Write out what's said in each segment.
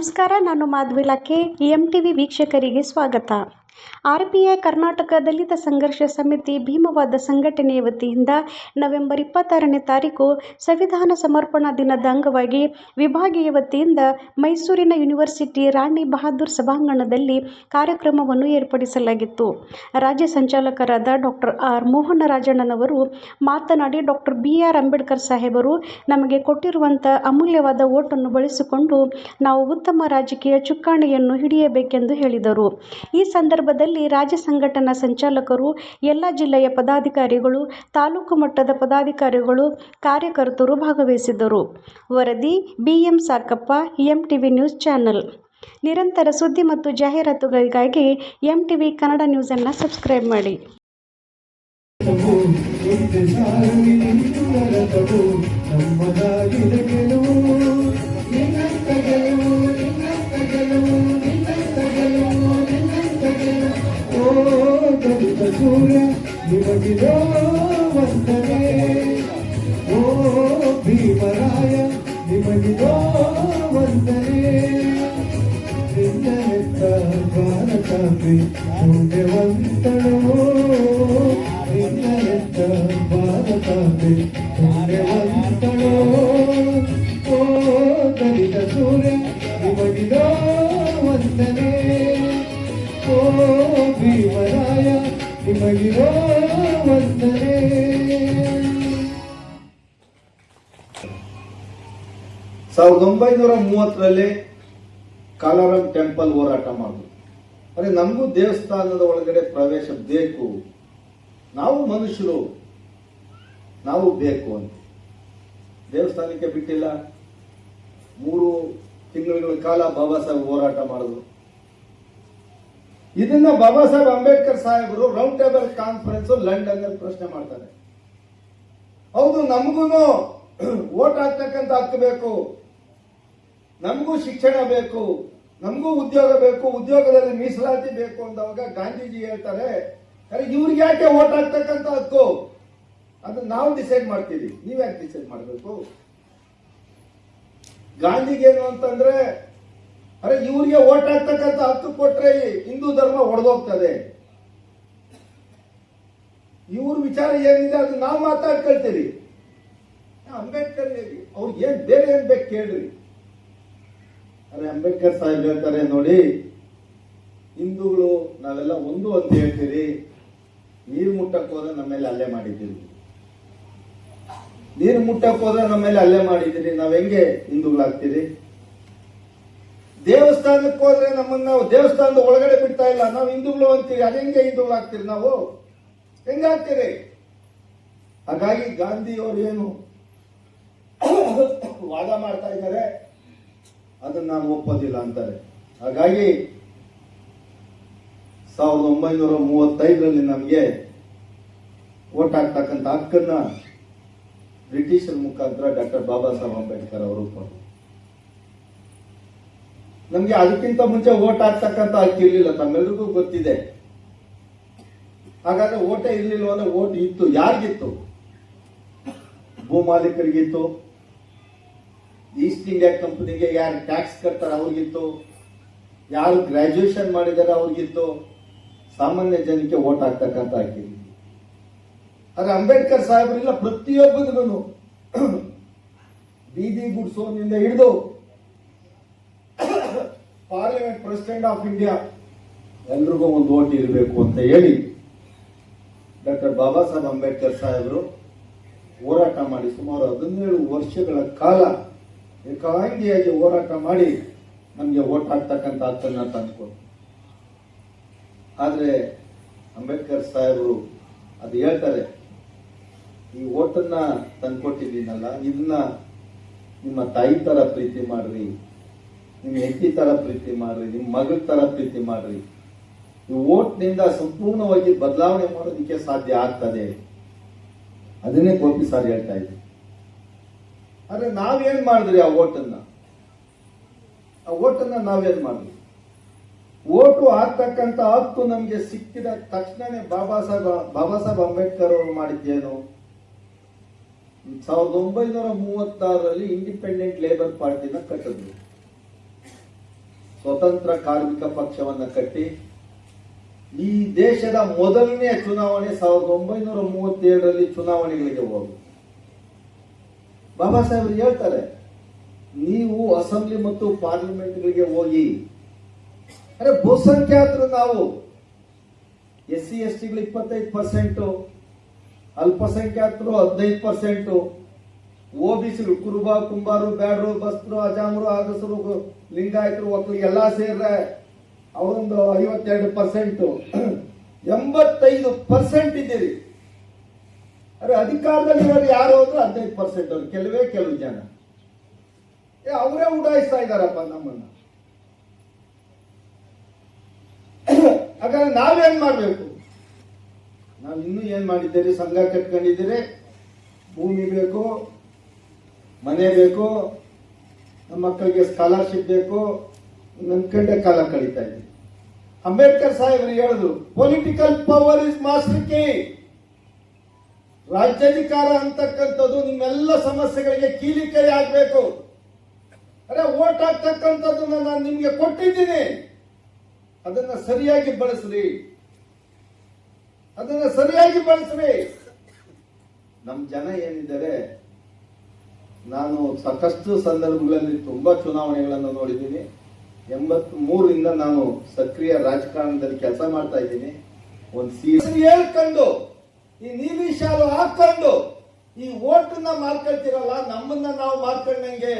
ನಮಸ್ಕಾರ ನಾನು ಮಾಧವಿಲಾಕೆ M T V ವೀಕ್ಷಕರಿಗೆ ಸ್ವಾಗತ. R P I Karnataka Dalit Sangharsh Samiti Bhimavada ಸಂಘಟನೆಯ ವತಿಯಿಂದ ನವೆಂಬರ್ ಇಪ್ಪತ್ತಾರನೇ ತಾರೀಕು ಸಂವಿಧಾನ ಸಮರ್ಪಣಾ ದಿನದ ಅಂಗವಾಗಿ ವಿಭಾಗೀಯ ವತಿಯಿಂದ ಮೈಸೂರಿನ ಯೂನಿವರ್ಸಿಟಿ ರಾಣಿ ಬಹದ್ದೂರ್ ಸಭಾಂಗಣದಲ್ಲಿ ಕಾರ್ಯಕ್ರಮವನ್ನು ಏರ್ಪಡಿಸಲಾಗಿತ್ತು. ರಾಜ್ಯ ಸಂಚಾಲಕರಾದ ಡಾಕ್ಟರ್ ಆರ್ ಮೋಹನ ರಾಜಣ್ಣನವರು ಮಾತನಾಡಿ, ಡಾಕ್ಟರ್ ಬಿ ಆರ್ ಅಂಬೇಡ್ಕರ್ ಸಾಹೇಬರು, ನಮಗೆ ಕೊಟ್ಟಿರುವಂಥ ಅಮೂಲ್ಯವಾದ ಓಟನ್ನು ಬಳಸಿಕೊಂಡು ನಾವು ಉತ್ತಮ ರಾಜಕೀಯ ಚುಕ್ಕಾಣಿಯನ್ನು ಹಿಡಿಯಬೇಕೆಂದು ಹೇಳಿದರು. ಈ ಸಂದರ್ಭದಲ್ಲಿ ರಾಜ್ಯ ಸಂಘಟನಾ ಸಂಚಾಲಕರು, ಎಲ್ಲ ಜಿಲ್ಲೆಯ ಪದಾಧಿಕಾರಿಗಳು, ತಾಲೂಕು ಮಟ್ಟದ ಪದಾಧಿಕಾರಿಗಳು, ಕಾರ್ಯಕರ್ತರು ಭಾಗವಹಿಸಿದ್ದರು. ವರದಿ, ಬಿಎಂ ಸಾಕಪ್ಪ ಎಂ ಟಿವಿ ನ್ಯೂಸ್ ಚಾನೆಲ್. ನಿರಂತರ ಸುದ್ದಿ ಮತ್ತು ಜಾಹೀರಾತುಗಳಿಗಾಗಿ ಎಂ ಟಿವಿ ಕನ್ನಡ ನ್ಯೂಸನ್ನು ಸಬ್ಸ್ಕ್ರೈಬ್ ಮಾಡಿ. ನಮ್ಮದಾಗಿದೆ ಸೂರ್ಯ ನಿಮಗಿರೋ ವಂದನೆ ಓ ಭೀಮರಾಯ ನಿಮಗಿರೋ ವಂದನೆ ನಿನ್ನನೆತ್ತ ಭಾರತಾಂಬೆ ಪುಣ್ಯವಂತಳೋ ನಿನ್ನನೆತ್ತ ಭಾರತಾಂಬೆ ಪುಣ್ಯವಂತಳೋ ಓ ದಲಿತ ಸೂರ್ಯ ನಿಮಗಿರೋ ವಂದನೆ ಓ ಭೀಮರಾಯ ಸಾವಿರದ ಒಂಬೈನೂರ ಮೂವತ್ತರಲ್ಲಿ ಕಾಲಾರಾಮ್ ಟೆಂಪಲ್ ಹೋರಾಟ ಮಾಡಿದ್ರು. ಅದೇ ನಮಗೂ ದೇವಸ್ಥಾನದ ಒಳಗಡೆ ಪ್ರವೇಶ ಬೇಕು. ನಾವು ಮನುಷ್ಯರು, ನಾವು ಬೇಕು ಅಂತ. ದೇವಸ್ಥಾನಕ್ಕೆ ಬಿಟ್ಟಿಲ್ಲ. ಮೂರು ತಿಂಗಳ ಕಾಲ ಬಾಬಾ ಸಾಹೇಬ್ ಹೋರಾಟ ಮಾಡಿದ್ರು. ಇದನ್ನ ಬಾಬಾ ಸಾಹೇಬ್ ಅಂಬೇಡ್ಕರ್ ಸಾಹೇಬರು ರೌಂಡ್ ಟೇಬಲ್ ಕಾನ್ಫರೆನ್ಸ್ ಲಂಡನ್ ಅಲ್ಲಿ ಪ್ರಶ್ನೆ ಮಾಡ್ತಾರೆ. ಹೌದು ನಮಗೂ ಓಟ್ ಹಾಕ್ತಕ್ಕಂತ ಹಕ್ಕು ಬೇಕು. ನಮಗೂ ಶಿಕ್ಷಣ ಬೇಕು. ನಮಗೂ ಉದ್ಯೋಗ ಬೇಕು. ಉದ್ಯೋಗದಲ್ಲಿ ಮೀಸಲಾತಿ ಬೇಕು ಅಂದವಾಗ ಗಾಂಧೀಜಿ ಹೇಳ್ತಾರೆ, ಅರೆ, ಇವ್ರಿಗೆ ಯಾಕೆ ಓಟ್ ಹಾಕ್ತಕ್ಕಂತ ಹಕ್ಕು? ಅದು ನಾವು ಡಿಸೈಡ್ ಮಾಡ್ತೀವಿ. ನೀವ್ಯಾಕೆ ಡಿಸೈಡ್ ಮಾಡಬೇಕು? ಗಾಂಧಿಗೇನು ಅಂತಂದ್ರೆ ಅರೆ, ಇವರಿಗೆ ಓಟ್ ಹಾಕ್ತಕ್ಕಂತ ಹತ್ತು ಕೊಟ್ರೆ ಹಿಂದೂ ಧರ್ಮ ಒಡೆದೋಗ್ತದೆ. ಇವ್ರ ವಿಚಾರ ಏನಿದೆ ಅದು ನಾವು ಮಾತಾಡ್ಕೊಳ್ತೀವಿ ಅಂಬೇಡ್ಕರ್ ಅವ್ರಿಗೆ ಏನ್ ಬೇರೆ ಏನ್ ಬೇಕು ಕೇಳ್ರಿ. ಅರೆ, ಅಂಬೇಡ್ಕರ್ ಸಾಹೇಬ್ ಹೇಳ್ತಾರೆ ನೋಡಿ, ಹಿಂದೂಗಳು ನಾವೆಲ್ಲ ಒಂದು ಅಂತ ಹೇಳ್ತೀರಿ ನೀರು ಮುಟ್ಟಕ್ ಹೋದ್ರೆ ನಮ್ಮ ಮೇಲೆ ಅಲ್ಲೇ ಮಾಡಿದ್ದೀರಿ. ನೀರು ಮುಟ್ಟಕ್ ಹೋದ್ರೆ ನಮ್ಮ ಮೇಲೆ ಅಲ್ಲೇ ಮಾಡಿದ್ದೀರಿ. ನಾವ್ ಹೆಂಗೆ ಹಿಂದೂಗಳಾಗ್ತೀರಿ? ದೇವಸ್ಥಾನಕ್ಕೆ ಹೋದ್ರೆ ನಮ್ಮನ್ನ ನಾವು ದೇವಸ್ಥಾನದ ಒಳಗಡೆ ಬಿಡ್ತಾ ಇಲ್ಲ. ನಾವು ಹಿಂದೂಗಳು ಅಂತೀವಿ. ಅದು ಹೆಂಗೆ ಹಿಂದೂಗಳಾಗ್ತೀರಿ ನಾವು? ಹೆಂಗಾಗ್ತೀರಿ ಹಾಗಾಗಿ ಗಾಂಧಿಯವರು ಏನು ವಾದ ಮಾಡ್ತಾ ಇದ್ದಾರೆ. ಅದನ್ನ ನಾನು ಒಪ್ಪೋದಿಲ್ಲ ಅಂತಾರೆ. ಹಾಗಾಗಿ ಸಾವಿರದ ಒಂಬೈನೂರ ಮೂವತ್ತೈದರಲ್ಲಿ ನಮಗೆ ಓಟ್ ಹಾಕ್ತಕ್ಕಂಥ ಹಕ್ಕನ್ನ ಬ್ರಿಟಿಷರ ಮುಖಾಂತರ ಡಾಕ್ಟರ್ ಬಾಬಾ ಸಾಹೇಬ್ ಅಂಬೇಡ್ಕರ್ ಅವರು ನಮ್ಗೆ ಅದಕ್ಕಿಂತ ಮುಂಚೆ ಓಟ್ ಹಾಕ್ತಕ್ಕಂಥ ಅಕ್ಕಿ ಇರ್ಲಿಲ್ಲ, ತಮ್ಮೆಲ್ರಿಗೂ ಗೊತ್ತಿದೆ. ಹಾಗಾದ್ರೆ ಓಟೇ ಇರ್ಲಿಲ್ಲ ಅಂದ್ರೆ ಓಟ್ ಇತ್ತು, ಯಾರಿಗಿತ್ತು? ಭೂಮಾಲೀಕರಿಗಿತ್ತು ಈಸ್ಟ್ ಇಂಡಿಯಾ ಕಂಪನಿಗೆ ಯಾರು ಟ್ಯಾಕ್ಸ್ ಕಟ್ತಾರೆ ಅವ್ರಿಗಿತ್ತು. ಯಾರು ಗ್ರಾಜುಯೇಷನ್ ಮಾಡಿದಾರೆ ಅವ್ರಿಗಿತ್ತು. ಸಾಮಾನ್ಯ ಜನಕ್ಕೆ ಓಟ್ ಹಾಕ್ತಕ್ಕಂತ ಅಕ್ಕಿ ಆದ್ರೆ ಅಂಬೇಡ್ಕರ್ ಸಾಹೇಬರಿಲ್ಲ ಪ್ರತಿಯೊಬ್ಬರಿಗೂ ಬೀದಿ ಗುಡ್ಸೋನಿಂದ ಹಿಡಿದು ಪಾರ್ಲಿಮೆಂಟ್ ಪ್ರೆಸಿಡೆಂಟ್ ಆಫ್ ಇಂಡಿಯಾ ಎಲ್ರಿಗೂ ಒಂದು ಓಟ್ ಇರಬೇಕು ಅಂತ ಹೇಳಿ ಡಾಕ್ಟರ್ ಬಾಬಾ ಸಾಹೇಬ್ ಅಂಬೇಡ್ಕರ್ ಸಾಹೇಬರು ಹೋರಾಟ ಮಾಡಿ ಸುಮಾರು ಹದಿನೇಳು ವರ್ಷಗಳ ಕಾಲ ಏಕಾಂಗಿಯಾಗಿ ಹೋರಾಟ ಮಾಡಿ ನಮಗೆ ಓಟ್ ಹಾಕ್ತಕ್ಕಂಥ ಹಕ್ಕನ್ನು ತಂದುಕೊಂಡು ಆದರೆ ಅಂಬೇಡ್ಕರ್ ಸಾಹೇಬರು ಅದು ಹೇಳ್ತಾರೆ, ಈ ಓಟನ್ನ ತಂದುಕೊಟ್ಟಿದ್ದೀನಲ್ಲ, ಇದನ್ನ ನಿಮ್ಮ ತಾಯಿ ತರ ಪ್ರೀತಿ ಮಾಡ್ರಿ. ನಿಮ್ಮ ಹೆಂಡತಿ ತರ ಪ್ರೀತಿ ಮಾಡ್ರಿ, ನಿಮ್ಮ ಮಗಳ ತರ ಪ್ರೀತಿ ಮಾಡ್ರಿ. ಈ ಓಟ್ನಿಂದ ಸಂಪೂರ್ಣವಾಗಿ ಬದಲಾವಣೆ ಮಾಡೋದಕ್ಕೆ ಸಾಧ್ಯ ಆಗ್ತದೆ. ಅದನ್ನೇ ಗೋಪಿ ಸರ್ ಹೇಳ್ತಾ ಇದ್ದೆ ಆದ್ರೆ ನಾವೇನ್ ಮಾಡಿದ್ರಿ ಆ ಓಟನ್ನ? ಆ ಓಟನ್ನ ನಾವೇನ್ ಮಾಡಿದ್ವಿ ಓಟು ಹಾಕ್ತಕ್ಕಂತ ಹಕ್ಕು ನಮ್ಗೆ ಸಿಕ್ಕಿದ ತಕ್ಷಣನೇ ಬಾಬಾ ಸಾಹೇಬ್ ಬಾಬಾ ಸಾಹೇಬ್ ಅಂಬೇಡ್ಕರ್ ಅವರು ಮಾಡಿದ್ದೇನು? ಸಾವಿರದ ಒಂಬೈನೂರ ಮೂವತ್ತಾರರಲ್ಲಿ ಇಂಡಿಪೆಂಡೆಂಟ್ ಲೇಬರ್ ಪಾರ್ಟಿನ ಕಟ್ಟಿದ್ರು. ಸ್ವತಂತ್ರ ಕಾರ್ಮಿಕ ಪಕ್ಷವನ್ನು ಕಟ್ಟಿ ಈ ದೇಶದ ಮೊದಲನೇ ಚುನಾವಣೆ ಸಾವಿರದ ಒಂಬೈನೂರ ಮೂವತ್ತೇಳರಲ್ಲಿ ಚುನಾವಣೆಗಳಿಗೆ ಹೋಗಿ ಬಾಬಾ ಸಾಹೇಬರು ಹೇಳ್ತಾರೆ, ನೀವು ಅಸೆಂಬ್ಲಿ ಮತ್ತು ಪಾರ್ಲಿಮೆಂಟ್ಗಳಿಗೆ ಹೋಗಿ, ಅರೆ ಬಹುಸಂಖ್ಯಾತರು ನಾವು ಎಸ್ ಸಿ ಎಸ್ ಟಿಗಳು ಇಪ್ಪತ್ತೈದು ಪರ್ಸೆಂಟು, ಅಲ್ಪಸಂಖ್ಯಾತರು ಹದಿನೈದು ಪರ್ಸೆಂಟು ಒ ಬಿ ಸಿಗಳು ಕುರುಬ, ಕುಂಬಾರು, ಬ್ಯಾಡ್ರು, ಬಸ್ರು, ಅಜಾಮರು, ಆಗಸರು ಲಿಂಗಾಯತರು ಒಕ್ಕಲಿಗೆ ಸೇರಿದ್ರೆ ಅವರೊಂದು ಐವತ್ತೆರಡು ಪರ್ಸೆಂಟು ಎಂಬತ್ತೈದು ಪರ್ಸೆಂಟ್ ಇದ್ದೀರಿ. ಅರೆ ಅಧಿಕಾರದಲ್ಲಿರೋರು ಯಾರು ಅಂದ್ರೆ ಹದಿನೈದು ಪರ್ಸೆಂಟ್ ಅವರು, ಕೆಲವೇ ಕೆಲವು ಜನ. ಏ, ಅವರೇ ಉಡಾಯಿಸ್ತಾ ಇದ್ದಾರಪ್ಪ ನಮ್ಮನ್ನ. ಹಾಗಾದ್ರೆ ನಾವೇನ್ ಮಾಡಬೇಕು? ನಾವು ಇನ್ನೂ ಏನ್ ಮಾಡಿದ್ದೀರಿ? ಸಂಘ ಕಟ್ಕೊಂಡಿದ್ದೀರಿ. ಭೂಮಿ ಬೇಕು, ಮನೆ ಬೇಕು ನಮ್ಮ ಮಕ್ಕಳಿಗೆ ಸ್ಕಾಲರ್ಶಿಪ್ ಬೇಕು. ನನ್ಕಂಡೆ ಕಾಲ ಕಳೀತಾ ಇದ್ದೀನಿ ಅಂಬೇಡ್ಕರ್ ಸಾಹೇಬರು ಹೇಳಿದ್ರು political power is master key ರಾಜ್ಯಾಧಿಕಾರ ಅಂತಕ್ಕಂಥದ್ದು ನಿಮ್ಮೆಲ್ಲ ಸಮಸ್ಯೆಗಳಿಗೆ ಕೀಲಿ ಕೈ ಆಗ್ಬೇಕು. ಅರೆ, ಓಟ್ ಹಾಕ್ತಕ್ಕಂಥದ್ದನ್ನ ನಾನು ನಿಮ್ಗೆ ಕೊಟ್ಟಿದ್ದೀನಿ. ಅದನ್ನ ಸರಿಯಾಗಿ ಬಳಸ್ರಿ. ಅದನ್ನ ಸರಿಯಾಗಿ ಬಳಸ್ರಿ. ನಮ್ ಜನ ಏನಿದ್ದಾರೆ ನಾನು ಸಾಕಷ್ಟು ಸಂದರ್ಭಗಳಲ್ಲಿ ತುಂಬಾ ಚುನಾವಣೆಗಳನ್ನು ನೋಡಿದ್ದೀನಿ. ಎಂಬತ್ ಮೂರರಿಂದ ನಾನು ಸಕ್ರಿಯ ರಾಜಕಾರಣದಲ್ಲಿ ಕೆಲಸ ಮಾಡ್ತಾ ಇದ್ದೀನಿ. ಒಂದು ಸೀಸನ್ ಹೇಳ್ಕೊಂಡು ಈ ನೀಲಿ ಶಾಲು ಹಾಕೊಂಡು ಈ ಓಟನ್ನ ಮಾರ್ಕೊಳ್ತಿರಲ್ಲ ನಮ್ಮನ್ನ ನಾವು ಮಾರ್ಕೊಂಡಂಗೆ.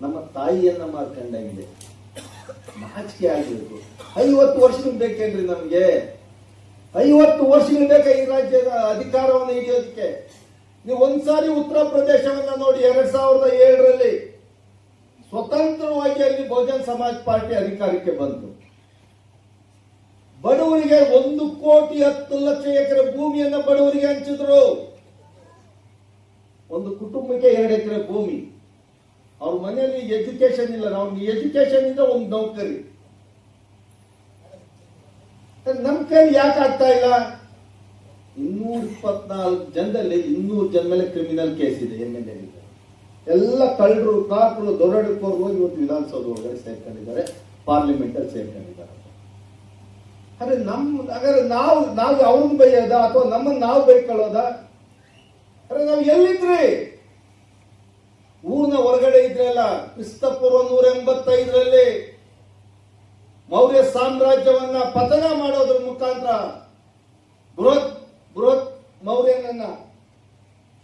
ನಮ್ಮ ತಾಯಿಯನ್ನ ಮಾರ್ಕೊಂಡಂಗೆ. ನಾಚಿಕೆ ಆಗಬೇಕು. ಐವತ್ತು ವರ್ಷಗಳು ಬೇಕೇನ್ರಿ ನಮ್ಗೆ? ಐವತ್ತು ವರ್ಷಗಳು ಬೇಕಾ ಈ ರಾಜ್ಯದ ಅಧಿಕಾರವನ್ನು ಹಿಡಿಯೋದಕ್ಕೆ? ನೀವು ಒಂದ್ಸಾರಿ ಉತ್ತರ ಪ್ರದೇಶವನ್ನ ನೋಡಿ ಎರಡ್ ಸಾವಿರದ ಏಳರಲ್ಲಿ ಸ್ವತಂತ್ರವಾಗಿ ಅಲ್ಲಿ ಬಹುಜನ್ ಸಮಾಜ್ ಪಾರ್ಟಿ ಅಧಿಕಾರಕ್ಕೆ ಬಂತು. ಬಡವರಿಗೆ ಒಂದು ಕೋಟಿ ಹತ್ತು ಲಕ್ಷ ಎಕರೆ ಭೂಮಿಯನ್ನು ಬಡವರಿಗೆ ಹಂಚಿದ್ರು. ಒಂದು ಕುಟುಂಬಕ್ಕೆ ಎರಡು ಎಕರೆ ಭೂಮಿ. ಅವ್ರ ಮನೆಯಲ್ಲಿ ಎಜುಕೇಶನ್ ಇಲ್ಲ ಅವ್ನಿಗೆ ಎಜುಕೇಶನ್ ಇದ್ರೆ ಒಂದು ನೌಕರಿ. ನಮ್ ಕೈಲಿ ಯಾಕೆ ಆಗ್ತಾ ಇಲ್ಲ? ಇನ್ನೂರ ಇಪ್ಪತ್ನಾಲ್ಕು ಜನದಲ್ಲಿ ಇನ್ನೂರು ಜನ ಮೇಲೆ ಕ್ರಿಮಿನಲ್ ಕೇಸ್ ಇದೆ ಎಂ ಎಲ್ ಎಲ್ಲ ಕಳ್ಳರು ಕಾಕರು ದೊರಡಕೋರು ಹೋಗಿ ಇವತ್ತು ವಿಧಾನಸೌಧ ಒಳಗಡೆ ಸೇರ್ಕೊಂಡಿದ್ದಾರೆ, ಪಾರ್ಲಿಮೆಂಟಲ್ಲಿ ಸೇರ್ಕೊಂಡಿದ್ದಾರೆ. ಅರೆ ನಮ್ಮ ಹಾಗಾದ್ರೆ ನಾವು ನಾವು ಅವ್ರನ್ನ ಬೈಯೋದ ಅಥವಾ ನಮ್ಮನ್ನು ನಾವು ಬೈಕೊಳ್ಳೋದ? ಅರೆ ನಾವು ಎಲ್ಲಿದ್ರಿ? ಊರಿನ ಹೊರಗಡೆ ಇದ್ರಲ್ಲ ಕ್ರಿಸ್ತಪೂರ್ವ ನೂರ ಎಂಬತ್ತೈದರಲ್ಲಿ ಮೌರ್ಯ ಸಾಮ್ರಾಜ್ಯವನ್ನ ಪತನ ಮಾಡೋದ್ರ ಮುಖಾಂತರ ಬೃಹತ್ ಮೌರ್ಯನನ್ನ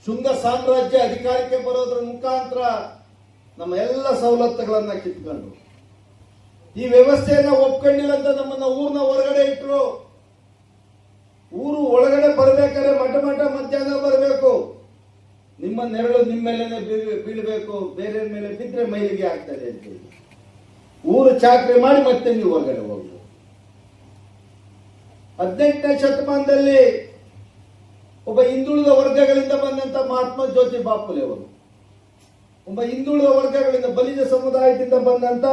ಶುಂಗ ಸಾಮ್ರಾಜ್ಯ ಅಧಿಕಾರಕ್ಕೆ ಬರೋದ್ರ ಮುಖಾಂತರ ನಮ್ಮ ಎಲ್ಲ ಸವಲತ್ತುಗಳನ್ನ ಕಿತ್ಕೊಂಡು ಈ ವ್ಯವಸ್ಥೆಯನ್ನ ಒಪ್ಕೊಂಡಿಲ್ಲ ಅಂತ ನಮ್ಮನ್ನ ಊರಿನ ಹೊರಗಡೆ ಇಟ್ರು. ಊರು ಒಳಗಡೆ ಬರ್ಬೇಕಾದ್ರೆ ಮಠ ಮಠ ಮಧ್ಯಾಹ್ನ ಬರಬೇಕು. ನಿಮ್ಮ ನೆರಳು ನಿಮ್ಮ ಮೇಲೆನೆ ಬೀಳಬೇಕು. ಬೇರೆ ಮೇಲೆ ಬಿದ್ದರೆ ಮೈಲಿಗೆ ಆಗ್ತದೆ ಅಂತ. ಊರು ಚಾಕ್ರಿ ಮಾಡಿ ಮತ್ತೆ ನೀವು ಹೊರಗಡೆ ಹೋಗ್ಬೋದು ಹದಿನೆಂಟನೇ ಶತಮಾನದಲ್ಲಿ ಒಬ್ಬ ಹಿಂದುಳಿದ ವರ್ಗಗಳಿಂದ ಬಂದಂತ ಮಹಾತ್ಮ ಜ್ಯೋತಿ ಬಾಪುಲೆ ಅವರು, ಒಬ್ಬ ಹಿಂದುಳಿದ ವರ್ಗಗಳಿಂದ ಬಲಿಜ ಸಮುದಾಯದಿಂದ ಬಂದಂತ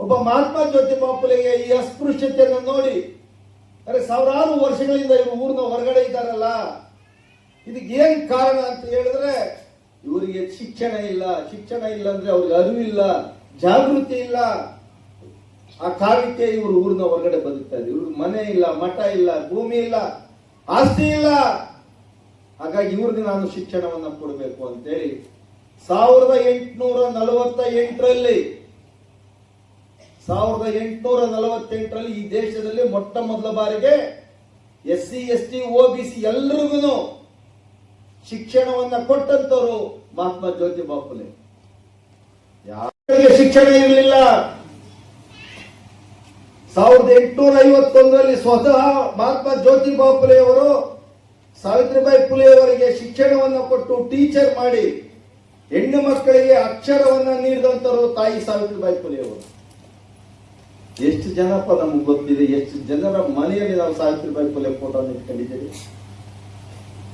ಒಬ್ಬ ಮಹಾತ್ಮ ಜ್ಯೋತಿ ಬಾಪುಲೆಗೆ ಈ ಅಸ್ಪೃಶ್ಯತೆಯನ್ನು ನೋಡಿ, ಅರೆ ಸಾವಿರಾರು ವರ್ಷಗಳಿಂದ ಇವರು ಊರಿನ ಹೊರಗಡೆ ಇದ್ದಾರಲ್ಲ, ಇದಕ್ಕೆ ಏನ್ ಕಾರಣ ಅಂತ ಹೇಳಿದ್ರೆ, ಇವರಿಗೆ ಶಿಕ್ಷಣ ಇಲ್ಲ ಶಿಕ್ಷಣ ಇಲ್ಲ ಅಂದ್ರೆ ಅವ್ರಿಗೆ ಅರಿವಿಲ್ಲ ಜಾಗೃತಿ ಇಲ್ಲ. ಆ ಕಾರಣಕ್ಕೆ ಇವರು ಊರಿನ ಹೊರಗಡೆ ಬದುಕ್ತಾ ಇದ್ದಾರೆ. ಇವ್ರಿಗೆ ಮನೆ ಇಲ್ಲ, ಮಠ ಇಲ್ಲ, ಭೂಮಿ ಇಲ್ಲ. ಆಸ್ತಿ ಇಲ್ಲ. ಹಾಗಾಗಿ ಇವ್ರಿಗೆ ನಾನು ಶಿಕ್ಷಣವನ್ನು ಕೊಡಬೇಕು ಅಂತೇಳಿ ಸಾವಿರದ ಎಂಟುನೂರ ನಲವತ್ತ ಎಂಟರಲ್ಲಿ ಸಾವಿರದ ಎಂಟುನೂರ ನಲವತ್ತೆಂಟರಲ್ಲಿ ಈ ದೇಶದಲ್ಲಿ ಮೊಟ್ಟ ಮೊದಲ ಬಾರಿಗೆ S C S T O B C ಎಲ್ರಿಗೂ ಶಿಕ್ಷಣವನ್ನ ಕೊಟ್ಟಂತವರು ಮಹಾತ್ಮ ಜ್ಯೋತಿ ಬಾಪುಲೆ ಯಾರಿಗೆ ಶಿಕ್ಷಣ ಇರಲಿಲ್ಲ? ಸಾವಿರದ ಎಂಟುನೂರ ಐವತ್ತೊಂದರಲ್ಲಿ ಸ್ವತಃ ಮಹಾತ್ಮ ಜ್ಯೋತಿಬಾ ಫುಲೆಯವರು ಸಾವಿತ್ರಿಬಾಯಿ ಪುಲೆ ಅವರಿಗೆ ಶಿಕ್ಷಣವನ್ನು ಕೊಟ್ಟು ಟೀಚರ್ ಮಾಡಿ ಹೆಣ್ಣು ಮಕ್ಕಳಿಗೆ ಅಕ್ಷರವನ್ನು ನೀಡಿದಂತರು ತಾಯಿ ಸಾವಿತ್ರಿಬಾಯಿ ಪುಲೆ ಅವರು ಎಷ್ಟು ಜನಪ್ಪ ನಮ್ಗೆ ಗೊತ್ತಿದೆ, ಎಷ್ಟು ಜನರ ಮನೆಯಲ್ಲಿ ನಾವು ಸಾವಿತ್ರಿಬಾಯಿ ಪುಲೆ ಫೋಟೋ ಇಟ್ಕೊಂಡಿದ್ದೀವಿ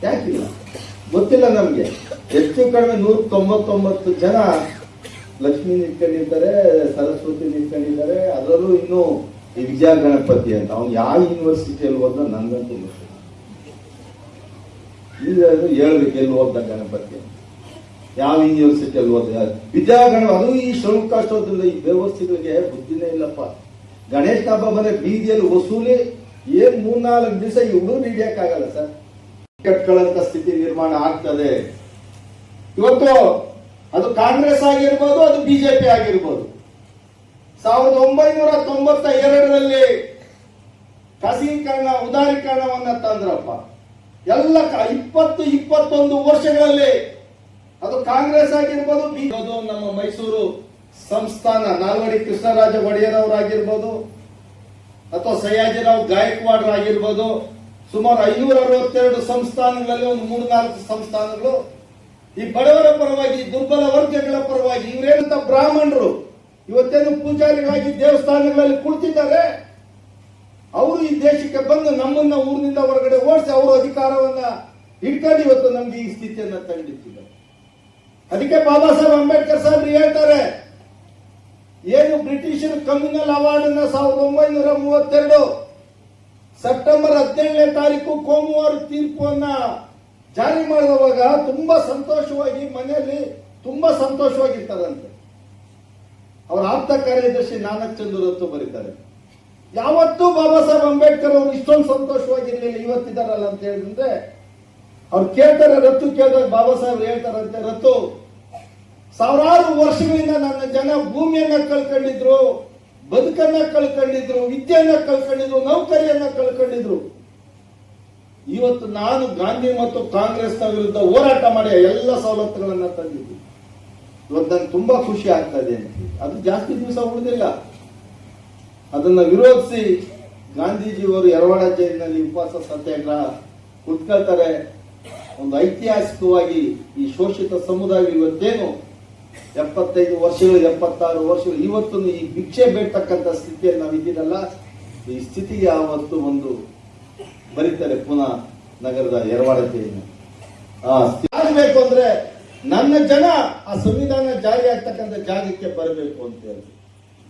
ಯಾಕಿಲ್ಲ? ಗೊತ್ತಿಲ್ಲ ನಮಗೆ. ಹೆಚ್ಚು ಕಡಿಮೆ ನೂರ ತೊಂಬತ್ತೊಂಬತ್ತು ಜನ ಲಕ್ಷ್ಮಿ ನಿಂತ್ಕೊಂಡಿದ್ದಾರೆ, ಸರಸ್ವತಿ ನಿಂತ್ಕೊಂಡಿದ್ದಾರೆ, ಅದರಲ್ಲೂ ಇನ್ನು ಈ ವಿಜಯ ಗಣಪತಿ ಅಂತ, ಅವ್ನು ಯಾವ ಯೂನಿವರ್ಸಿಟಿಯಲ್ಲಿ ಹೋದ ನನ್ಗಂತೂ ಗೊತ್ತಿಲ್ಲ. ಈಗ ಹೇಳ್ಬೇಕು, ಎಲ್ಲಿ ಹೋದ ಗಣಪತಿ. ಯಾವ ಯೂನಿವರ್ಸಿಟಿಯಲ್ಲಿ ಓದಿದ ವಿದ್ಯಾಗಣ ಅದು ಈ ಶುಲ್ಕಾಷ್ಟೋದಿಲ್ಲ ಈ ವ್ಯವಸ್ಥೆಗಳಿಗೆ ಬುದ್ಧಿನೇ ಇಲ್ಲಪ್ಪ. ಗಣೇಶ ಹಬ್ಬ ಬಂದ್ರೆ ಬೀದಿಯಲ್ಲಿ ವಸೂಲಿ, ಏನ್ ಮೂರ್ನಾಲ್ಕು ದಿವಸ ಹುಡುಗರು ಹಿಡಿಯಕ್ಕಾಗಲ್ಲ ಸರ್. ಕಟ್ಕೊಳ್ಳಂತ ಸ್ಥಿತಿ ನಿರ್ಮಾಣ ಆಗ್ತದೆ. ಇವತ್ತು ಅದು ಕಾಂಗ್ರೆಸ್ ಆಗಿರ್ಬೋದು, ಅದು ಬಿಜೆಪಿ ಆಗಿರ್ಬೋದು. ಸಾವಿರದ ಒಂಬೈನೂರ ತೊಂಬತ್ತ ಎರಡರಲ್ಲಿ ಖಾಸಗೀಕರಣ, ಉದಾರೀಕರಣವನ್ನ ತಂದ್ರಪ್ಪ. ಎಲ್ಲ ಇಪ್ಪತ್ತು, ಇಪ್ಪತ್ತೊಂದು ವರ್ಷಗಳಲ್ಲಿ ಅದು ಕಾಂಗ್ರೆಸ್ ಆಗಿರ್ಬೋದು, ಬಿ- ಅದು ನಮ್ಮ ಮೈಸೂರು ಸಂಸ್ಥಾನ, ನಾಲ್ವಡಿ ಕೃಷ್ಣರಾಜ ಒಡೆಯರ್ ಅವರಾಗಿರ್ಬೋದು ಅಥವಾ ಸಯ್ಯಾಜಿರಾವ್ ಗಾಯಕ್ವಾಡ್ ಆಗಿರ್ಬೋದು, ಸುಮಾರು ಐನೂರ ಅರವತ್ತೆರಡು ಸಂಸ್ಥಾನಗಳಲ್ಲಿ ಒಂದು ಮೂರು ನಾಲ್ಕು ಸಂಸ್ಥಾನಗಳು. ಈ ಬಡವರ ಪರವಾಗಿ, ದುರ್ಬಲ ವರ್ಗಗಳ ಪರವಾಗಿ, ಇವರೇನಂತ ಬ್ರಾಹ್ಮಣರು ಇವತ್ತೇನು ಪೂಜಾರಿಗಳಾಗಿ ದೇವಸ್ಥಾನಗಳಲ್ಲಿ ಕುಳಿತಿದ್ದಾರೆ? ಅವರು ಈ ದೇಶಕ್ಕೆ ಬಂದು ನಮ್ಮನ್ನ ಊರಿನಿಂದ ಹೊರಗಡೆ ಓಡಿಸಿ ಅವರು ಅಧಿಕಾರವನ್ನ ಇಟ್ಕೊಂಡು ಇವತ್ತು ನಮ್ಗೆ ಈ ಸ್ಥಿತಿಯನ್ನ ತಂದಿಟ್ಟಿದ್ದಾರೆ. ಅದಕ್ಕೆ ಬಾಬಾ ಸಾಹೇಬ್ ಅಂಬೇಡ್ಕರ್ ಸಾಹೇಬ್ರು ಹೇಳ್ತಾರೆ, ಏನು ಬ್ರಿಟಿಷರು ಕಮ್ಯುನಲ್ ಅವಾರ್ಡ್ ಅನ್ನ ಸಾವಿರದ ಒಂಬೈನೂರ ಮೂವತ್ತೆರಡು ಸೆಪ್ಟೆಂಬರ್ ಹದಿನೇಳನೇ ತಾರೀಕು ಕೋಮುವಾರ ತೀರ್ಪನ್ನ ಜಾರಿ ಮಾಡಿದವಾಗ ತುಂಬಾ ಸಂತೋಷವಾಗಿ ಮನೆಯಲ್ಲಿ ತುಂಬಾ ಸಂತೋಷವಾಗಿರ್ತಾರಂತೆ ಅವರ ಆಪ್ತ ಕಾರ್ಯದರ್ಶಿ ನಾನಕ್ ಚಂದ್ರತ್ತು ಬರೀತಾರೆ. ಯಾವತ್ತೂ ಬಾಬಾ ಸಾಹೇಬ್ ಅಂಬೇಡ್ಕರ್ ಅವರು ಇಷ್ಟೊಂದು ಸಂತೋಷವಾಗಿರ್ಲಿಲ್ಲ ಇವತ್ತಿದಾರಲ್ಲ ಅಂತ ಹೇಳಿದ್ರೆ, ಅವ್ರು ಕೇಳ್ತಾರೆ, ರತ್ತು ಕೇಳಿದಾಗ ಬಾಬಾ ಸಾಹೇಬ್ ಹೇಳ್ತಾರಂತೆ, ರತ್ತು, ಸಾವಿರಾರು ವರ್ಷಗಳಿಂದ ನನ್ನ ಜನ ಭೂಮಿಯನ್ನ ಕಳ್ಕೊಂಡಿದ್ರು, ಬದುಕನ್ನ ಕಳ್ಕೊಂಡಿದ್ರು, ವಿದ್ಯೆಯನ್ನ ಕಳ್ಕೊಂಡಿದ್ರು, ನೌಕರಿಯನ್ನ ಕಳ್ಕೊಂಡಿದ್ರು. ಇವತ್ತು ನಾನು ಗಾಂಧಿ ಮತ್ತು ಕಾಂಗ್ರೆಸ್ನ ವಿರುದ್ಧ ಹೋರಾಟ ಮಾಡಿ ಎಲ್ಲ ಸವಲತ್ತುಗಳನ್ನ ತಂದಿದ್ದು ಇವತ್ತು ನಂಗೆ ತುಂಬಾ ಖುಷಿ ಆಗ್ತಾ ಇದೆ ಅಂತ ಅದು ಜಾಸ್ತಿ ದಿವಸ ಉಳಿದಿಲ್ಲ. ಅದನ್ನ ವಿರೋಧಿಸಿ ಗಾಂಧೀಜಿಯವರು ಯರವಾಡ ಜೈಲಿನಲ್ಲಿ ಉಪವಾಸ ಸತ್ಯಾಗ್ರಹ ಕುತ್ಕೊಳ್ತಾರೆ. ಒಂದು ಐತಿಹಾಸಿಕವಾಗಿ ಈ ಶೋಷಿತ ಸಮುದಾಯ ಇವತ್ತೇನು? ಎಪ್ಪತ್ತೈದು ವರ್ಷಗಳು, ಎಪ್ಪತ್ತಾರು ವರ್ಷಗಳು ಇವತ್ತು ಈ ಭಿಕ್ಷೆ ಬೇಡ್ತಕ್ಕಂಥ ಸ್ಥಿತಿಯಲ್ಲಿ ನಾವು ಇದ್ದೀರಲ್ಲ, ಈ ಸ್ಥಿತಿಗೆ ಆವತ್ತು ಒಂದು ಬರೀತಾರೆ ಪುನಃ ನಗರದ ಯರವಾಡ ಜೈಲಿನ ಆ ಆಗ್ಬೇಕು ಅಂದ್ರೆ ನನ್ನ ಜನ ಆ ಸಂವಿಧಾನ ಜಾರಿ ಆಗ್ತಕ್ಕಂಥ ಜಾಗಕ್ಕೆ ಬರಬೇಕು ಅಂತ ಹೇಳಿ.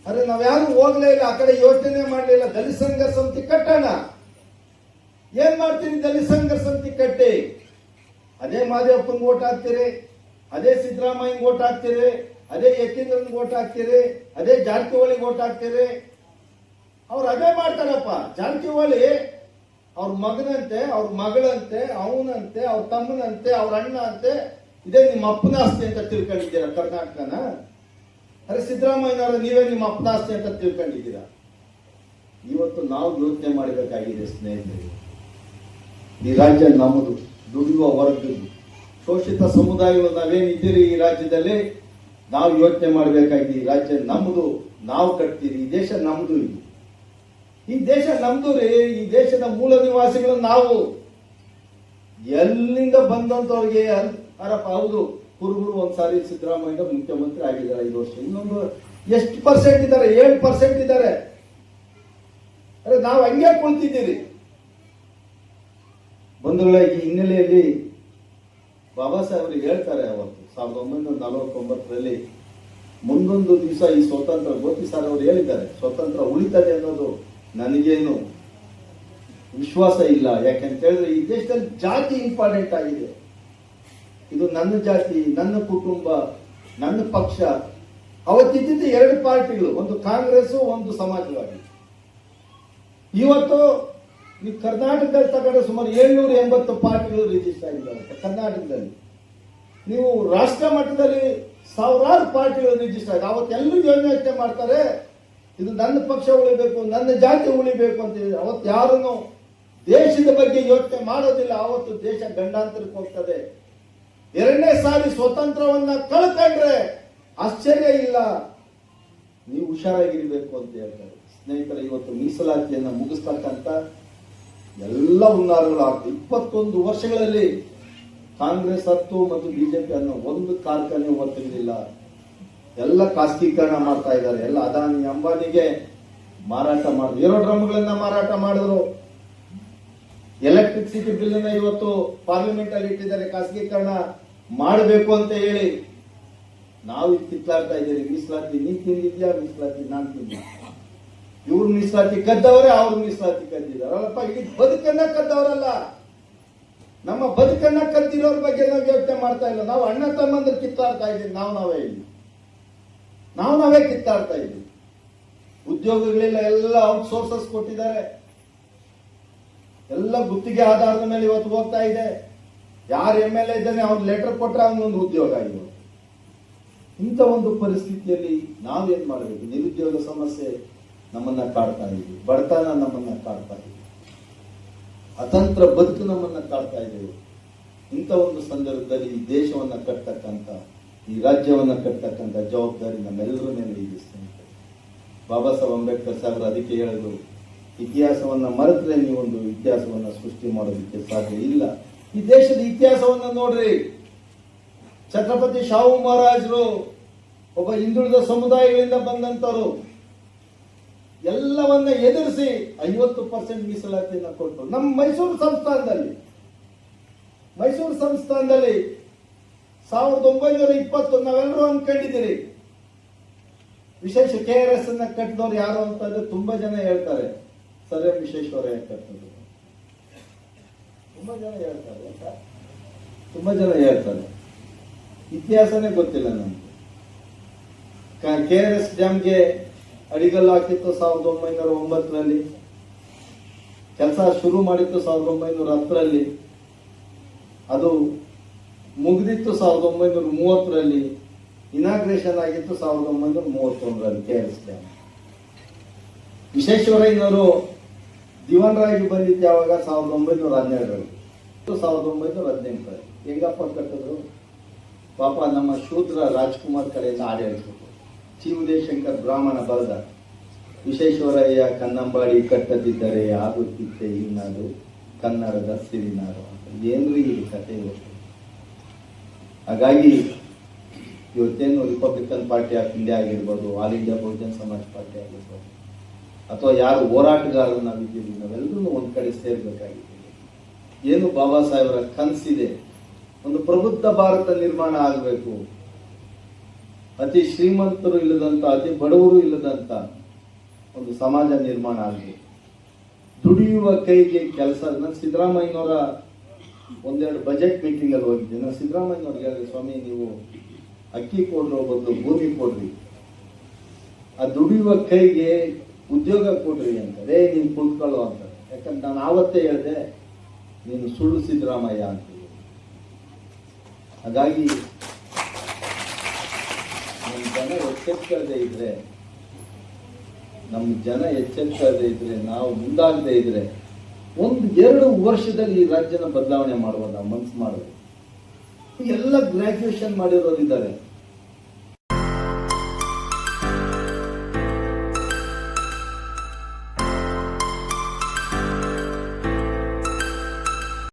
ಅರೆ ನಾವ್ಯಾರು ಹೋಗ್ಲೇ ಇಲ್ಲ, ಆ ಕಡೆ ಯೋಚನೆ ಮಾಡಲಿಲ್ಲ ದಲಿತ ಸಂಘ ಸಮಿತಿ ಕಟ್ಟೋಣ. ಏನ್ ಮಾಡ್ತೀರಿ ದಲಿತ ಸಂಘ ಸಮಿತಿ ಕಟ್ಟಿ? ಅದೇ ಮಾದೇವಪ್ಪಂಗೆ ಓಟ್ ಹಾಕ್ತೀರಿ, ಅದೇ ಸಿದ್ದರಾಮಯ್ಯಂಗೆ ಓಟ್ ಹಾಕ್ತೀರಿ, ಅದೇ ಯತೀಂದ್ರನ್ಗೆ ಓಟ್ ಹಾಕ್ತೀರಿ, ಅದೇ ಜಾರಕಿಹೊಳಿಗೆ ಓಟ್ ಹಾಕ್ತೀರಿ. ಅವ್ರು ಅದೇ ಮಾಡ್ತಾರಪ್ಪ. ಜಾರಕಿಹೊಳಿ ಅವ್ರ ಮಗನಂತೆ, ಅವ್ರ ಮಗಳಂತೆ, ಅವನಂತೆ, ಅವ್ರ ತಮ್ಮನಂತೆ, ಅವ್ರ ಅಣ್ಣ ಅಂತೆ ಇದೇ ನಿಮ್ಮ ಅಪ್ಪನ ಆಸ್ತಿ ಅಂತ ತಿಳ್ಕೊಂಡಿದ್ದೀರಾ ಕರ್ನಾಟಕನ? ಅರೆ ಸಿದ್ದರಾಮಯ್ಯನವರು, ನೀವೇ ನಿಮ್ಮ ಅಪ್ಪನ ಆಸ್ತಿ ಅಂತ ತಿಳ್ಕೊಂಡಿದ್ದೀರಾ? ಇವತ್ತು ನಾವು ಯೋಚನೆ ಮಾಡಬೇಕಾಗಿದೆ ಸ್ನೇಹಿತರೆ, ಈ ರಾಜ್ಯ ನಮ್ಮದು, ದುಡಿಯುವ ವರ್ಗದ್ದು. ಶೋಷಿತ ಸಮುದಾಯಗಳು ನಾವೇನಿದ್ದೀರಿ ಈ ರಾಜ್ಯದಲ್ಲಿ? ನಾವು ಯೋಚನೆ ಮಾಡಬೇಕಾಗಿದೆ, ಈ ರಾಜ್ಯ ನಮ್ಮದು, ನಾವು ಕಟ್ತೀರಿ, ಈ ದೇಶ ನಮ್ಮದು ಇದು. ಈ ದೇಶ ನಮ್ದು ರೀ, ಈ ದೇಶದ ಮೂಲ ನಿವಾಸಿಗಳು ನಾವು. ಎಲ್ಲಿಂದ ಬಂದಂತವ್ರಿಗೆ ಅಲ್- ಅರಪ್ಪ ಹೌದು. ಕುರುಗುರು ಒಂದ್ಸಾರಿ ಸಿದ್ದರಾಮಯ್ಯ ಮುಖ್ಯಮಂತ್ರಿ ಆಗಿದ್ದಾರೆ ಐದು ವರ್ಷ. ಇನ್ನೊಂದು, ಎಷ್ಟು ಪರ್ಸೆಂಟ್ ಇದ್ದಾರೆ? ಏಳು ಪರ್ಸೆಂಟ್ ಇದ್ದಾರೆ. ಅರೆ, ನಾವು ಹಂಗೆ ಕುಳಿತಿದ್ದೀರಿ ಬಂಧುಗಳ ಈ ಹಿನ್ನೆಲೆಯಲ್ಲಿ ಬಾಬಾ ಸಾಹೇಬರು ಹೇಳ್ತಾರೆ ಅವತ್ತು, ಸಾವಿರದ ಒಂಬೈನೂರ ನಲವತ್ತೊಂಬತ್ತರಲ್ಲಿ ಮುಂದೊಂದು ದಿವಸ ಈ ಸ್ವತಂತ್ರ ಗೋಪಿ ಸರ್ ಅವರು ಹೇಳಿದ್ದಾರೆ, ಸ್ವತಂತ್ರ ಉಳಿತದೆ ಅನ್ನೋದು ನನಗೇನು ವಿಶ್ವಾಸ ಇಲ್ಲ. ಯಾಕಂತ ಹೇಳಿದ್ರೆ ಈ ದೇಶದಲ್ಲಿ ಜಾತಿ ಇಂಪಾರ್ಟೆಂಟ್ ಆಗಿದೆ. ಇದು ನನ್ನ ಜಾತಿ, ನನ್ನ ಕುಟುಂಬ, ನನ್ನ ಪಕ್ಷ. ಅವತ್ತಿದ್ದ ಎರಡು ಪಾರ್ಟಿಗಳು, ಒಂದು ಕಾಂಗ್ರೆಸ್ ಒಂದು ಸಮಾಜವಾದಿ. ಇವತ್ತು ನೀವು ಕರ್ನಾಟಕದಲ್ಲಿ ತಗೊಂಡ್ರೆ ಸುಮಾರು ಏಳ್ನೂರ ಎಂಬತ್ತು ಪಾರ್ಟಿಗಳು ರಿಜಿಸ್ಟರ್ ಆಗಿದ್ದಾರೆ ಕರ್ನಾಟಕದಲ್ಲಿ. ನೀವು ರಾಷ್ಟ್ರ ಮಟ್ಟದಲ್ಲಿ ಸಾವಿರಾರು ಪಾರ್ಟಿಗಳು ರಿಜಿಸ್ಟರ್ ಆಗಿದೆ. ಅವತ್ತೆಲ್ಲರೂ ಯೋಚನೆ ಮಾಡ್ತಾರೆ, ಇದು ನನ್ನ ಪಕ್ಷ ಉಳಿಬೇಕು, ನನ್ನ ಜಾತಿ ಉಳಿಬೇಕು ಅಂತ ಹೇಳಿ. ಅವತ್ತು ಯಾರನ್ನು ದೇಶದ ಬಗ್ಗೆ ಯೋಚನೆ ಮಾಡೋದಿಲ್ಲ. ಅವತ್ತು ದೇಶ ಗಂಡಾಂತರಕ್ಕೆ ಹೋಗ್ತದೆ. ಎರಡನೇ ಸಾರಿ ಸ್ವತಂತ್ರವನ್ನ ಕಳ್ಕೊಂಡ್ರೆ ಆಶ್ಚರ್ಯ ಇಲ್ಲ. ನೀವು ಹುಷಾರಾಗಿರ್ಬೇಕು ಅಂತ ಹೇಳ್ತಾರೆ. ಸ್ನೇಹಿತರೆ, ಇವತ್ತು ಮೀಸಲಾತಿಯನ್ನ ಮುಗಿಸ್ತಕ್ಕಂತ ಎಲ್ಲ ಹುನ್ನಾರಗಳು ಆಗ್ತವೆ ಇಪ್ಪತ್ತೊಂದು ವರ್ಷಗಳಲ್ಲಿ ಕಾಂಗ್ರೆಸ್ ಹತ್ತು ಮತ್ತು ಬಿಜೆಪಿ ಅನ್ನೋ ಒಂದು ಕಾರ್ಖಾನೆ ಹೊತ್ತಿರಲಿಲ್ಲ ಎಲ್ಲ ಖಾಸಗೀಕರಣ ಮಾಡ್ತಾ ಇದ್ದಾರೆ. ಎಲ್ಲ ಅದಾನಿ ಅಂಬಾನಿಗೆ ಮಾರಾಟ ಮಾಡಿದ್ರು. ಏರೋಡ್ರಮ್ಗಳನ್ನ ಮಾರಾಟ ಮಾಡಿದ್ರು. ಎಲೆಕ್ಟ್ರಿಸಿಟಿ ಬಿಲ್ ಇವತ್ತು ಪಾರ್ಲಿಮೆಂಟ್ ಅಲ್ಲಿ ಇಟ್ಟಿದ್ದಾರೆ ಖಾಸಗೀಕರಣ. ಮಾಡಬೇಕು ಅಂತ ಹೇಳಿ ನಾವು ಇದು ಕಿತ್ತಾಡ್ತಾ ಇದ್ದೀರಿ ಮೀಸಲಾತಿ ನೀ ತಿಂದಿದ್ಯಾ? ಮೀಸಲಾತಿ ನಾನು ತಿಂದಿದ್ದೆ ಇವ್ರು ಮೀಸಲಾತಿ ಕದ್ದವರೇ, ಅವ್ರು ಮೀಸಲಾತಿ ಕದ್ದಿದ್ದಾರೆ. ಅಲ್ಲಪ್ಪ ಇಡೀ ಬದುಕನ್ನ ಕದ್ದವರಲ್ಲ. ನಮ್ಮ ಬದುಕನ್ನ ಕದ್ದಿರೋರ ಬಗ್ಗೆ ನಾವು ಯೋಚನೆ ಮಾಡ್ತಾ ಇಲ್ಲ. ನಾವು ಅಣ್ಣ ತಮ್ಮಂದ್ರೆ ಕಿತ್ತಾಡ್ತಾ ಇದ್ದೀವಿ. ನಾವು ನಾವೇ ಇಲ್ಲಿ. ನಾವು ನಾವೇ ಕಿತ್ತಾಡ್ತಾ ಇದ್ದೀವಿ. ಉದ್ಯೋಗಗಳೆಲ್ಲ, ಎಲ್ಲ ಔಟ್ ಸೋರ್ಸಸ್ ಕೊಟ್ಟಿದ್ದಾರೆ. ಎಲ್ಲ ಗುತ್ತಿಗೆ ಆಧಾರದ ಮೇಲೆ ಇವತ್ತು ಹೋಗ್ತಾ ಇದೆ. ಯಾರು ಎಂ ಎಲ್ ಎ ಇದ್ದಾನೆ ಅವ್ನು ಲೆಟರ್ ಕೊಟ್ಟರೆ ಅವನೊಂದು ಉದ್ಯೋಗ ಇವತ್ತು ಇಂಥ ಒಂದು ಪರಿಸ್ಥಿತಿಯಲ್ಲಿ ನಾವೇನು ಮಾಡಬೇಕು? ನಿರುದ್ಯೋಗ ಸಮಸ್ಯೆ ನಮ್ಮನ್ನ ಕಾಡ್ತಾ ಇದೆ. ಬಡತನ ನಮ್ಮನ್ನ ಕಾಡ್ತಾ ಇದೆ. ಅತಂತ್ರ ಬದುಕು ನಮ್ಮನ್ನ ಕಾಡ್ತಾ ಇದೆ. ಇಂಥ ಒಂದು ಸಂದರ್ಭದಲ್ಲಿ ಈ ದೇಶವನ್ನ ಕಟ್ತಕ್ಕಂಥ, ಈ ರಾಜ್ಯವನ್ನ ಕಟ್ತಕ್ಕಂಥ ಜವಾಬ್ದಾರಿ ನಮ್ಮೆಲ್ಲರ ಮೇಲೆ ಇದೆ. ಸ್ನೇಹಿತರೆ ಬಾಬಾ ಸಾಹೇಬ್ ಅಂಬೇಡ್ಕರ್ ಸಾಹೇಬರು ಅದಕ್ಕೆ ಹೇಳಿದ್ರು, ಇತಿಹಾಸವನ್ನ ಮರೆತರೆ ನೀವೊಂದು ಇತಿಹಾಸವನ್ನ ಸೃಷ್ಟಿ ಮಾಡೋದಕ್ಕೆ ಸಾಧ್ಯ ಇಲ್ಲ. ಈ ದೇಶದ ಇತಿಹಾಸವನ್ನು ನೋಡ್ರಿ. ಛತ್ರಪತಿ ಶಾಹು ಮಹಾರಾಜರು ಒಬ್ಬ ಹಿಂದುಳಿದ ಸಮುದಾಯಗಳಿಂದ ಬಂದಂತವರು. ಎಲ್ಲವನ್ನ ಎದುರಿಸಿ ಐವತ್ತು ಪರ್ಸೆಂಟ್ ಮೀಸಲಾತಿಯನ್ನು ಕೊಟ್ಟರು. ನಮ್ಮ ಮೈಸೂರು ಸಂಸ್ಥಾನದಲ್ಲಿ ಮೈಸೂರು ಸಂಸ್ಥಾನದಲ್ಲಿ ಸಾವಿರದ ಒಂಬೈನೂರ ಇಪ್ಪತ್ತು ನಾವೆಲ್ಲರೂ ಅನ್ಕೊಂಡಿದ್ದೀರಿ. ವಿಶೇಷ ಕೆ ಆರ್ ಎಸ್ ಅನ್ನ ಕಟ್ಟಿದವ್ರು ಯಾರು ಅಂತಂದ್ರೆ ತುಂಬಾ ಜನ ಹೇಳ್ತಾರೆ. ಸರ್ ಎಂ ವಿಶ್ವೇಶ್ವರಯ್ಯ ಕಟ್ಟಿದ್ರು ತುಂಬಾ ಜನ ಹೇಳ್ತಾರೆ ತುಂಬಾ ಜನ ಹೇಳ್ತಾರೆ. ಇತಿಹಾಸನೇ ಗೊತ್ತಿಲ್ಲ ನಮ್ಗೆ. ಕೆ ಆರ್ ಎಸ್ ಡ್ಯಾಮ್ಗೆ ಅಡಿಗಲ್ಲು ಹಾಕಿತ್ತು ಸಾವಿರದ ಒಂಬೈನೂರ ಒಂಬತ್ತರಲ್ಲಿ. ಕೆಲಸ ಶುರು ಮಾಡಿತ್ತು ಸಾವಿರದ ಒಂಬೈನೂರ ಹತ್ತರಲ್ಲಿ. ಅದು ಮುಗಿದಿತ್ತು ಸಾವಿರದ ಒಂಬೈನೂರ ಮೂವತ್ತರಲ್ಲಿ. ಇನಾಗ್ರೇಷನ್ ಆಗಿತ್ತು ಸಾವಿರದ ಒಂಬೈನೂರ ಮೂವತ್ತೊಂದರಲ್ಲಿ ಕೆ ಆರ್ ಎಸ್ ಡ್ಯಾಮ್. ವಿಶ್ವೇಶ್ವರಯ್ಯನವರು ದಿವಾನರಾಗಿ ಬಂದಿದ್ದು ಯಾವಾಗ? ಸಾವಿರದ ಒಂಬೈನೂರ ಹನ್ನೆರಡರಲ್ಲಿ ಸಾವಿರದ ಒಂಬೈನೂರ ಹದಿನೆಂಟರಲ್ಲಿ. ಹೆಂಗಪ್ಪ ಕಟ್ಟಿದ್ರು ಪಾಪ ನಮ್ಮ ಶೂದ್ರ ರಾಜ್ಕುಮಾರ್ ಕಡೆಯಿಂದ ಆಡಳಿತ ಚಿ ಉದಯಶಂಕರ್ ಬ್ರಾಹ್ಮಣ ಬರೆದ. ವಿಶ್ವೇಶ್ವರಯ್ಯ ಕನ್ನಂಬಾಡಿ ಕಟ್ಟದಿದ್ದರೆ ಆಗುತ್ತಿತ್ತೆ ಇನ್ನಾದು ಕನ್ನಡದ ಸಿರಿನಾಡು ಅಂತ. ಏನ್ರಿ ಈ ಕಥೆ ಇವತ್ತು ಹಾಗಾಗಿ ಇವತ್ತೇನು ರಿಪಬ್ಲಿಕನ್ ಪಾರ್ಟಿ ಆಫ್ ಇಂಡಿಯಾ ಆಗಿರ್ಬೋದು All India Bahujan Samaj Party ಆಗಿರ್ಬೋದು ಅಥವಾ ಯಾರು ಹೋರಾಟಗಾರರು ನಾವಿದ್ದೀವಿ, ನಾವೆಲ್ಲರೂ ಒಂದು ಕಡೆ ಸೇರ್ಬೇಕಾಗಿದೆ. ಏನು ಬಾಬಾ ಸಾಹೇಬರ ಕನಸಿದೆ? ಒಂದು ಪ್ರಬುದ್ಧ ಭಾರತ ನಿರ್ಮಾಣ ಆಗಬೇಕು. ಅತಿ ಶ್ರೀಮಂತರು ಇಲ್ಲದಂತ, ಅತಿ ಬಡವರು ಇಲ್ಲದಂತ ಒಂದು ಸಮಾಜ ನಿರ್ಮಾಣ ಆಗಬೇಕು. ದುಡಿಯುವ ಕೈಗೆ ಕೆಲಸ, ನಾನು ಸಿದ್ದರಾಮಯ್ಯನವರ ಒಂದೆರಡು ಬಜೆಟ್ ಮೀಟಿಂಗ್ ಅಲ್ಲಿ ಹೋಗಿದ್ದೆ. ನಾನು ಸಿದ್ದರಾಮಯ್ಯನವ್ರಿಗೆ ಸ್ವಾಮಿ, ನೀವು ಅಕ್ಕಿ ಕೊಡ್ರೋ ಬದಲು ಭೂಮಿ ಕೊಡ್ರಿ. ಆ ದುಡಿಯುವ ಕೈಗೆ ಉದ್ಯೋಗ ಕೊಡ್ರಿ ಅಂತ ರೇ ನೀನು ಕುಂತ್ಕೊಳ್ಳೋ ಅಂತ ಯಾಕಂದ್ರೆ ನಾನು ಆವತ್ತೇ ಹೇಳಿದೆ, ನೀನು ಸುಳ್ಳು ಸಿದ್ದರಾಮಯ್ಯ ಅಂತ ಹಾಗಾಗಿ ನಮ್ಮ ಜನ ಎಚ್ಚೆತ್ಕೊಳ್ಳದೆ ಇದ್ರೆ ನಮ್ಮ ಜನ ಎಚ್ಚೆತ್ಕೊಳ್ಳದೆ ಇದ್ರೆ, ನಾವು ಮುಂದಾಗದೆ ಇದ್ರೆ, ಒಂದು ಎರಡು ವರ್ಷದಲ್ಲಿ ಈ ರಾಜ್ಯನ ಬದಲಾವಣೆ ಮಾಡುವ ನಾವು ಮನ್ಸು ಮಾಡೋದು. ಎಲ್ಲ ಗ್ರಾಜ್ಯುಯೇಷನ್ ಮಾಡಿರೋರಿದ್ದಾರೆ.